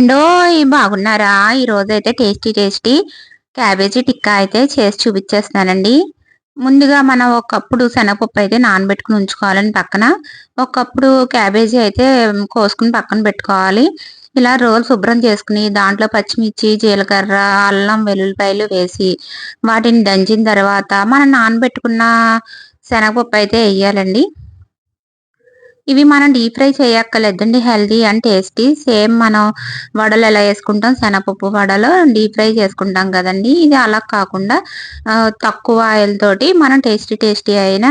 అండో బాగున్నారా? ఈరోజు అయితే టేస్టీ టేస్టీ క్యాబేజీ టిక్కా అయితే చేసి చూపించేస్తున్నానండి. ముందుగా మనం ఒకప్పుడు శనగపప్పు అయితే నానబెట్టుకుని ఉంచుకోవాలని పక్కన. ఒకప్పుడు క్యాబేజీ అయితే కోసుకుని పక్కన పెట్టుకోవాలి. ఇలా రోజు శుభ్రం చేసుకుని దాంట్లో పచ్చిమిర్చి జీలకర్ర అల్లం వెల్లుల్లిపాయలు వేసి వాటిని దంచిన తర్వాత మనం నానబెట్టుకున్న శనగపప్పు అయితే వేయాలండి. ఇవి మనం డీప్ ఫ్రై చేయక్కర్లేదండి. హెల్దీ అండ్ టేస్టీ సేమ్ మనం వడలు ఎలా వేసుకుంటాం? శనపప్పు వడలు డీప్ ఫ్రై చేసుకుంటాం కదండి. ఇది అలా కాకుండా తక్కువ ఆయిల్ తోటి మనం టేస్టీ టేస్టీ అయిన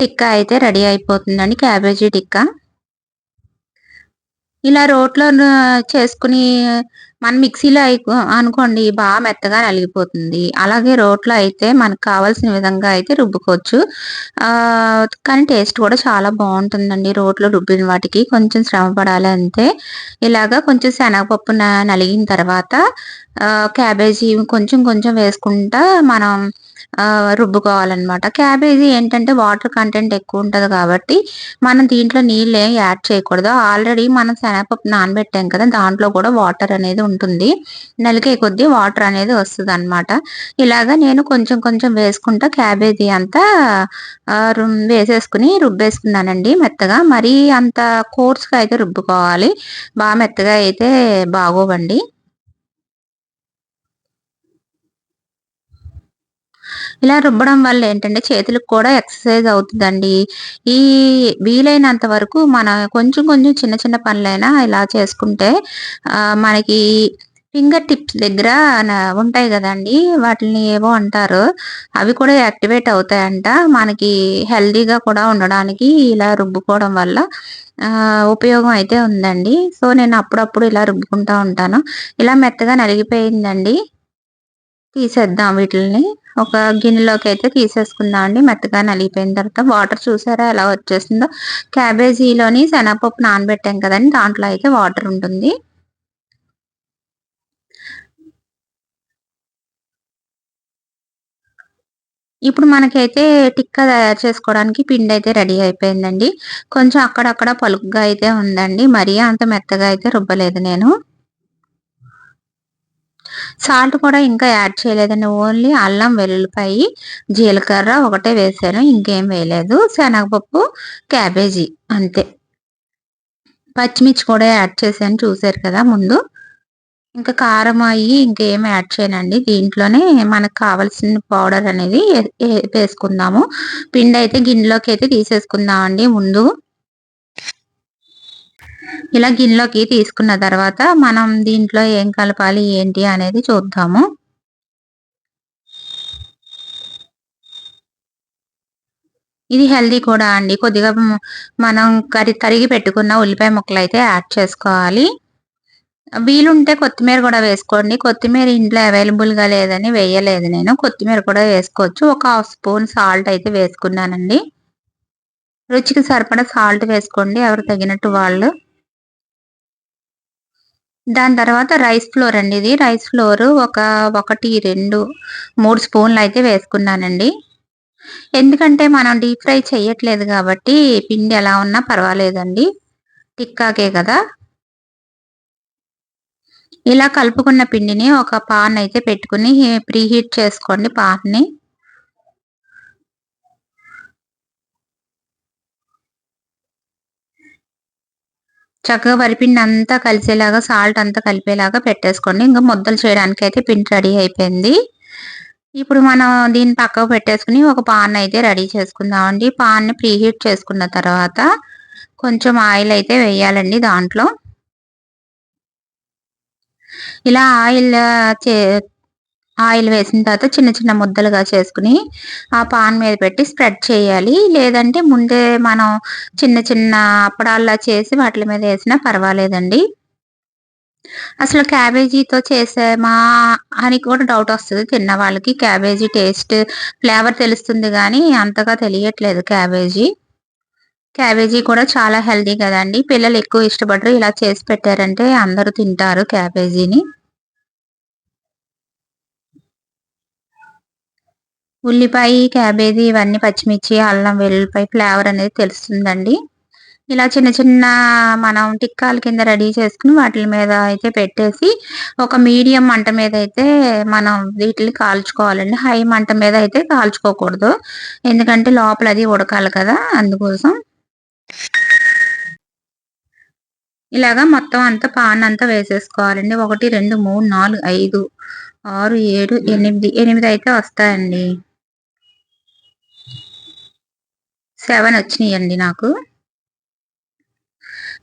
టిక్కా అయితే రెడీ అయిపోతుందండి. క్యాబేజీ టిక్కా. ఇలా రోట్లో చేసుకుని మన మిక్సీలో అనుకోండి బాగా మెత్తగా నలిగిపోతుంది. అలాగే రోట్లో అయితే మనకు కావాల్సిన విధంగా అయితే రుబ్బుకోవచ్చు. కానీ టేస్ట్ కూడా చాలా బాగుంటుందండి రోట్లో రుబ్బిన వాటికి. కొంచెం శ్రమ పడాలి అంతే ఇలాగా కొంచెం శనగపప్పు నలిగిన తర్వాత క్యాబేజీ కొంచెం కొంచెం వేసుకుంటా మనం రుబ్బుకోవాలన్నమాట. క్యాబేజీ ఏంటంటే వాటర్ కంటెంట్ ఎక్కువ ఉంటుంది కాబట్టి మనం దీంట్లో నీళ్ళు ఏం యాడ్ చేయకూడదు. ఆల్రెడీ మనం శనగపప్పు నానబెట్టాం కదా దాంట్లో కూడా వాటర్ అనేది ఉంటుంది. నలికే కొద్దీ వాటర్ అనేది వస్తుంది అనమాట ఇలాగా నేను కొంచెం కొంచెం వేసుకుంటా క్యాబేజీ అంతా వేసేసుకుని రుబ్బేసుకున్నానండి మెత్తగా. మరీ అంత కోర్స్గా అయితే రుబ్బుకోవాలి. బాగా మెత్తగా అయితే బాగోవండి. ఇలా రుబ్బడం వల్ల ఏంటంటే చేతులకు కూడా ఎక్సర్సైజ్ అవుతుందండి. ఈ వీలైనంత వరకు మన కొంచెం కొంచెం చిన్న చిన్న పనులైనా ఇలా చేసుకుంటే మనకి ఫింగర్ టిప్స్ దగ్గర ఉంటాయి కదండి. వాటిని ఏవో అంటారు. అవి కూడా యాక్టివేట్ అవుతాయంట. మనకి హెల్దీగా కూడా ఉండడానికి ఇలా రుబ్బుకోవడం వల్ల ఉపయోగం అయితే ఉందండి. సో నేను అప్పుడప్పుడు ఇలా రుబ్బుకుంటా ఉంటాను. ఇలా మెత్తగా నలిగిపోయిందండి. తీసేద్దాం వీటిని ఒక గిన్నెలోకి అయితే తీసేసుకుందాం అండి. మెత్తగా నలిగిపోయిన తర్వాత వాటర్ చూసారా ఎలా వచ్చేసిందో క్యాబేజీలోని శనగపప్పు నానబెట్టాం కదండి. దాంట్లో అయితే వాటర్ ఉంటుంది. ఇప్పుడు మనకైతే టిక్కా తయారు చేసుకోవడానికి పిండి అయితే రెడీ అయిపోయిందండి. కొంచెం అక్కడక్కడ పలుకుగా అయితే ఉందండి. మరీ అంత మెత్తగా అయితే రుబ్బలేదు నేను. సాల్ట్ కూడా ఇంకా యాడ్ చేయలేదండి. ఓన్లీ అల్లం వెల్లుల్లిపాయి జీలకర్ర ఒకటే వేసాను. ఇంకేం వేయలేదు. శనగపప్పు క్యాబేజీ అంతే. పచ్చిమిర్చి కూడా యాడ్ చేశాను. చూసారు కదా ముందు. ఇంకా కారం అయ్యి ఇంకేం యాడ్ చేయనండి. దీంట్లోనే మనకు కావాల్సిన పౌడర్ అనేది వేసుకుందాము. పిండి అయితే గిన్నెలోకి అయితే తీసేసుకుందామండి ముందు. ఇలా గిన్నెలోకి తీసుకున్న తర్వాత మనం దీంట్లో ఏం కలపాలి ఏంటి అనేది చూద్దాము. ఇది హెల్దీ కూడా అండి. కొద్దిగా మనం కరి తరిగి పెట్టుకున్న ఉల్లిపాయ ముక్కలు అయితే యాడ్ చేసుకోవాలి. వీలుంటే కొత్తిమీర కూడా వేసుకోండి. కొత్తిమీర ఇంట్లో అవైలబుల్గా లేదని వేయలేదు నేను. కొత్తిమీర కూడా వేసుకోవచ్చు. ఒక హాఫ్ స్పూన్ సాల్ట్ అయితే వేసుకున్నానండి. రుచికి సరిపడా సాల్ట్ వేసుకోండి. ఎవరు తగినట్టు వాళ్ళు దాని తర్వాత రైస్ ఫ్లోర్ అండి ఇది. రైస్ ఫ్లోర్ ఒక ఒకటి రెండు మూడు స్పూన్లు అయితే వేసుకున్నానండి. ఎందుకంటే మనం డీప్ ఫ్రై చేయట్లేదు కాబట్టి పిండి ఎలా ఉన్నా పర్వాలేదండి. టిక్కాకే కదా. ఇలా కలుపుకున్న పిండిని ఒక పాన్ అయితే పెట్టుకుని ప్రీ హీట్ చేసుకోండి పాన్ని చక్కగా వరిపిండి అంతా కలిసేలాగా సాల్ట్ అంతా కలిపేలాగా పెట్టేసుకోండి. ఇంకా ముద్దలు చేయడానికి అయితే పిండి రెడీ అయిపోయింది. ఇప్పుడు మనం దీన్ని పక్కకు పెట్టేసుకుని ఒక పాన్ అయితే రెడీ చేసుకుందామండి పాన్ని ప్రీహీట్ చేసుకున్న తర్వాత కొంచెం ఆయిల్ అయితే వేయాలండి దాంట్లో. ఇలా ఆయిల్ ఆయిల్ వేసిన తర్వాత చిన్న చిన్న ముద్దలుగా చేసుకుని ఆ పాన్ మీద పెట్టి స్ప్రెడ్ చేయాలి. లేదంటే ముందే మనం చిన్న చిన్న అప్పడాల్లా చేసి వాటి మీద వేసినా పర్వాలేదండి. అసలు క్యాబేజీతో చేసామా అని కూడా డౌట్ వస్తుంది. తిన్న వాళ్ళకి క్యాబేజీ టేస్ట్ ఫ్లేవర్ తెలుస్తుంది కానీ అంతగా తెలియట్లేదు క్యాబేజీ. క్యాబేజీ కూడా చాలా హెల్దీ కదండి. పిల్లలు ఎక్కువ ఇష్టపడరు. ఇలా చేసి పెట్టారంటే అందరూ తింటారు క్యాబేజీని. ఉల్లిపాయ క్యాబేజీ ఇవన్నీ పచ్చిమిర్చి అల్లం వెల్లుల్లిపాయ ఫ్లేవర్ అనేది తెలుస్తుందండి. ఇలా చిన్న చిన్న మనం టిక్కాల కింద రెడీ చేసుకుని వాటి మీద అయితే పెట్టేసి ఒక మీడియం మంట మీద అయితే మనం వీటిని కాల్చుకోవాలండి. హై మంట మీద అయితే కాల్చుకోకూడదు. ఎందుకంటే లోపల అది ఉడకాలి కదా అందుకోసం. ఇలాగా మొత్తం అంతా పాన్ అంతా వేసేసుకోవాలండి. ఒకటి రెండు మూడు నాలుగు ఐదు ఆరు ఏడు ఎనిమిది. ఎనిమిది అయితే వస్తాయండి. సెవెన్ వచ్చినాయండి నాకు.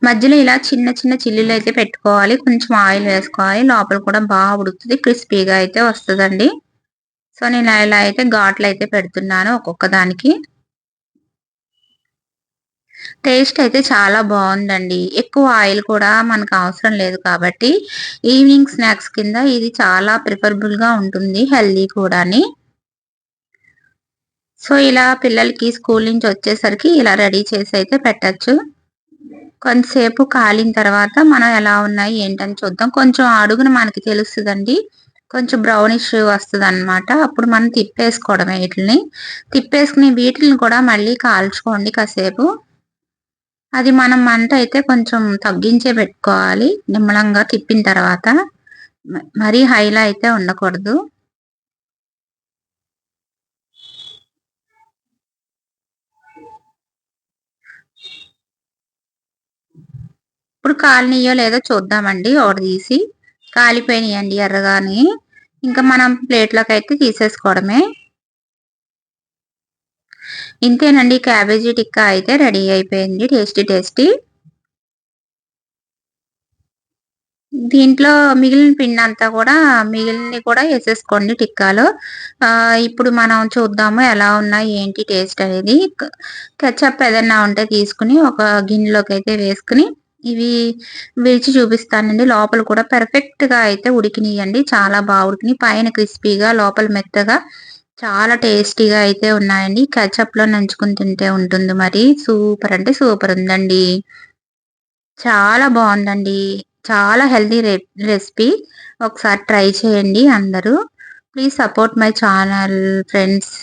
మధ్యలో ఇలా చిన్న చిన్న చిల్లులు అయితే పెట్టుకోవాలి. కొంచెం ఆయిల్ వేసుకోవాలి. లోపల కూడా బాగా ఉడుకుతుంది. క్రిస్పీగా అయితే వస్తుందండి. సో నేను ఇలా అయితే ఘాట్లు అయితే పెడుతున్నాను ఒక్కొక్క దానికి. టేస్ట్ అయితే చాలా బాగుందండి. ఎక్కువ ఆయిల్ కూడా మనకు అవసరం లేదు కాబట్టి ఈవినింగ్ స్నాక్స్ కింద ఇది చాలా ప్రిఫరబుల్గా ఉంటుంది హెల్దీ కూడాని. సో ఇలా పిల్లలకి స్కూల్ నుంచి వచ్చేసరికి ఇలా రెడీ చేసి అయితే పెట్టచ్చు. కొంతసేపు కాలిన తర్వాత మనం ఎలా ఉన్నాయి ఏంటని చూద్దాం. కొంచెం అడుగున మనకి తెలుస్తుందండి. కొంచెం బ్రౌనిష్ వస్తుంది అనమాట అప్పుడు మనం తిప్పేసుకోవడమే వీటిని తిప్పేసుకుని వీటిని కూడా మళ్ళీ కాల్చుకోండి కాసేపు. అది మనం మంట అయితే కొంచెం తగ్గించే పెట్టుకోవాలి. నిమ్మలంగా తిప్పిన తర్వాత. మరీ హైలా అయితే ఉండకూడదు ఇప్పుడు కాలనీయో లేదో చూద్దామండి. ఒకటి తీసి కాలిపోయినాయండి ఎర్రగాని. ఇంకా మనం ప్లేట్లోకి అయితే తీసేసుకోవడమే. ఇంతేనండి క్యాబేజీ టిక్కా అయితే రెడీ అయిపోయింది. Tasty tasty. దీంట్లో మిగిలిన పిండి అంతా కూడా మిగిలిన కూడా వేసేసుకోండి టిక్కాలో. ఇప్పుడు మనం చూద్దాము ఎలా ఉన్నాయి ఏంటి టేస్ట్ అనేది. కెచప్ ఏదైనా ఉంటే తీసుకుని ఒక గిన్నెలోకి అయితే వేసుకుని ఇవి విరిచి చూపిస్తానండి. లోపల కూడా పర్ఫెక్ట్గా అయితే ఉడికినాయండి. చాలా బాగా ఉడికినాయి. పైన క్రిస్పీగా లోపల మెత్తగా చాలా టేస్టీగా అయితే ఉన్నాయండి. లో నంచుకుని తింటే ఉంటుంది మరి. సూపర్ అంటే సూపర్ ఉందండి. చాలా బాగుందండి. చాలా హెల్దీ రెసిపీ. ఒకసారి ట్రై చేయండి అందరూ. Please support my channel friends.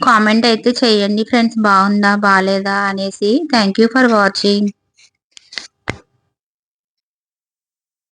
Comment అయితే చేయండి ఫ్రెండ్స్ బాగుందా బాగాలేదా అనేసి. Thank you for watching